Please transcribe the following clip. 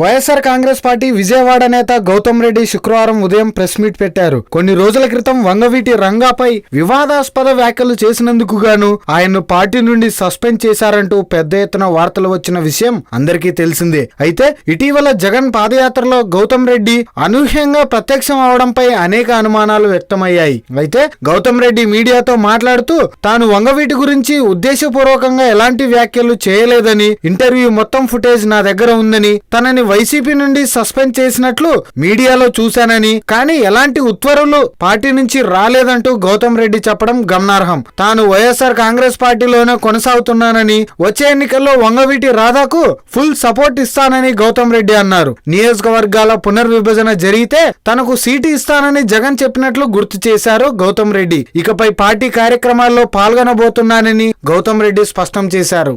YSR Congress party Vijayawada నేత గౌతమ్ రెడ్డి శుక్రవారం ఉదయం ప్రెస్ మీట్ పెట్టారు. కొన్ని రోజుల క్రితం వంగవీటి రంగాపై వివాదాస్పద వ్యాఖ్యలు చేసినందుకు గాను ఆయన్ను పార్టీ నుండి సస్పెండ్ చేశారంటూ పెద్ద ఎత్తున వార్తలు వచ్చిన విషయం అందరికీ తెలిసిందే. అయితే ఇటీవల జగన్ పాదయాత్రలో గౌతమ్ రెడ్డి అనూహ్యంగా ప్రత్యక్షం అవడంపై అనేక అనుమానాలు వ్యక్తమయ్యాయి. అయితే గౌతమ్ రెడ్డి మీడియాతో మాట్లాడుతూ తాను వంగవీటి గురించి ఉద్దేశపూర్వకంగా ఎలాంటి వ్యాఖ్యలు చేయలేదని ఇంటర్వ్యూ మొత్తం ఫుటేజ్ నా దగ్గర ఉందని తనని వైసీపీ నుండి సస్పెండ్ చేసినట్లు మీడియాలో చూశానని కానీ ఎలాంటి ఉత్తర్వులు పార్టీ నుంచి రాలేదంటూ గౌతమ్ రెడ్డి చెప్పడం గమనార్హం. తాను వైఎస్ఆర్ కాంగ్రెస్ పార్టీలోనే కొనసాగుతున్నానని వచ్చే ఎన్నికల్లో వంగవీటి రాధాకు ఫుల్ సపోర్ట్ ఇస్తానని గౌతమ్ రెడ్డి అన్నారు. నియోజకవర్గాల పునర్విభజన జరిగితే తనకు సీటు ఇస్తానని జగన్ చెప్పినట్లు గుర్తు చేశారు గౌతమ్ రెడ్డి. ఇకపై పార్టీ కార్యక్రమాల్లో పాల్గొనబోతున్నానని గౌతమ్ రెడ్డి స్పష్టం చేశారు.